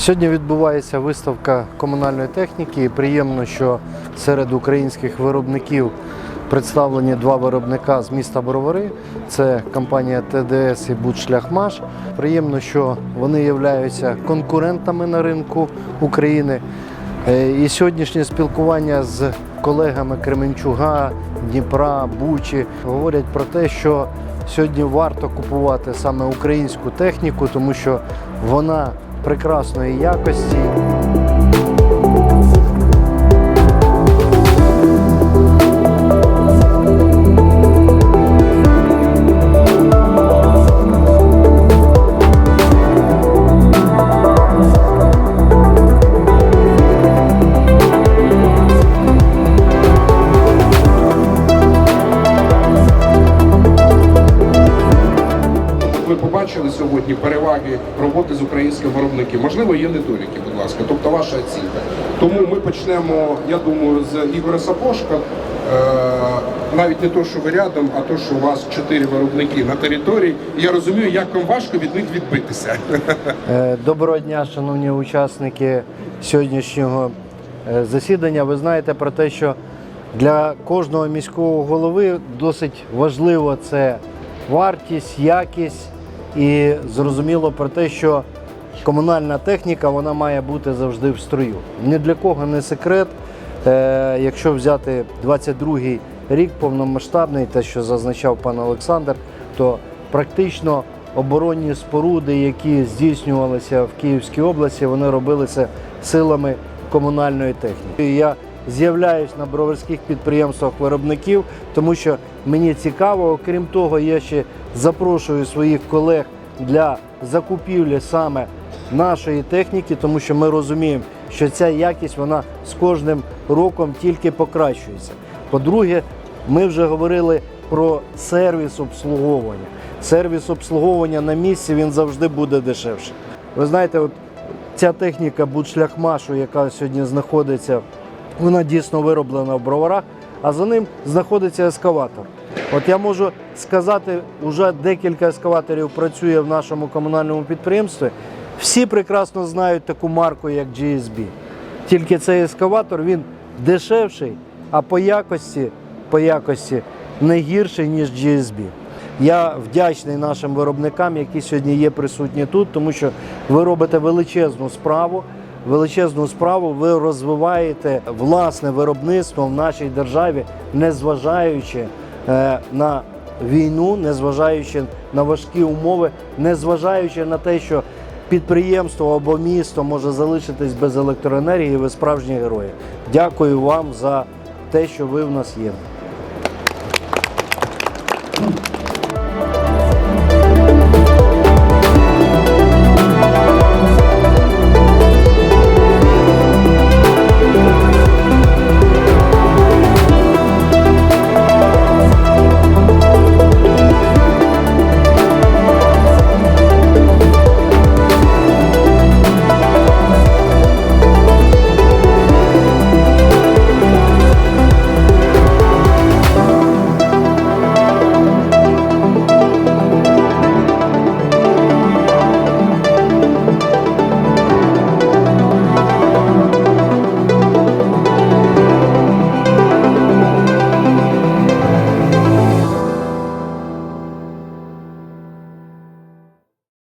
Сьогодні відбувається виставка комунальної техніки. Приємно, що серед українських виробників представлені два виробника з міста Бровари. Це компанія ТДС і Будшляхмаш. Приємно, що вони являються конкурентами на ринку України. Е, І сьогоднішнє спілкування з колегами Кременчуга, Дніпра, Бучі говорять про те, що сьогодні варто купувати саме українську техніку, тому що вона прекрасної якості. Побачили сьогодні переваги роботи з українським виробником. Можливо, є недоліки, будь ласка, тобто ваша оцінка. Тому ми почнемо, я думаю, з Ігоря Сапошка. Е, навіть не то, що ви рядом, а то, що у вас чотири виробники на території. Я розумію, як вам важко від них відбитися. Е, Доброго дня, шановні учасники сьогоднішнього е, засідання. Ви знаєте про те, що для кожного міського голови досить важливо це вартість, якість і зрозуміло про те, що комунальна техніка вона має бути завжди в строю. Ні для кого не секрет. Е, Якщо взяти 22-й рік повномасштабний, те, що зазначав пан Олександр, то практично оборонні споруди, які здійснювалися в Київській області, вони робилися силами комунальної техніки. Я з'являюсь на броварських підприємствах виробників, тому що мені цікаво. Окрім того, я ще запрошую своїх колег для закупівлі саме нашої техніки, тому що ми розуміємо, що ця якість вона з кожним роком тільки покращується. По-друге, ми вже говорили про сервіс обслуговування. Сервіс обслуговування на місці він завжди буде дешевше. Ви знаєте, от ця техніка будшляхмашу, яка сьогодні знаходиться, вона дійсно вироблена в броварах, а за ним знаходиться ескаватор. От я можу сказати, вже декілька ескаваторів працює в нашому комунальному підприємстві. Всі прекрасно знають таку марку, як GSB. Тільки цей ескаватор він дешевший, а по якості, по якості не гірший, ніж GSB. Я вдячний нашим виробникам, які сьогодні є присутні тут, тому що ви робите величезну справу. Величезну справу ви розвиваєте власне виробництво в нашій державі, незважаючи е, на війну, незважаючи на важкі умови, незважаючи на те, що підприємство або місто може залишитись без електроенергії, ви справжні герої. Дякую вам за те, що ви в нас є.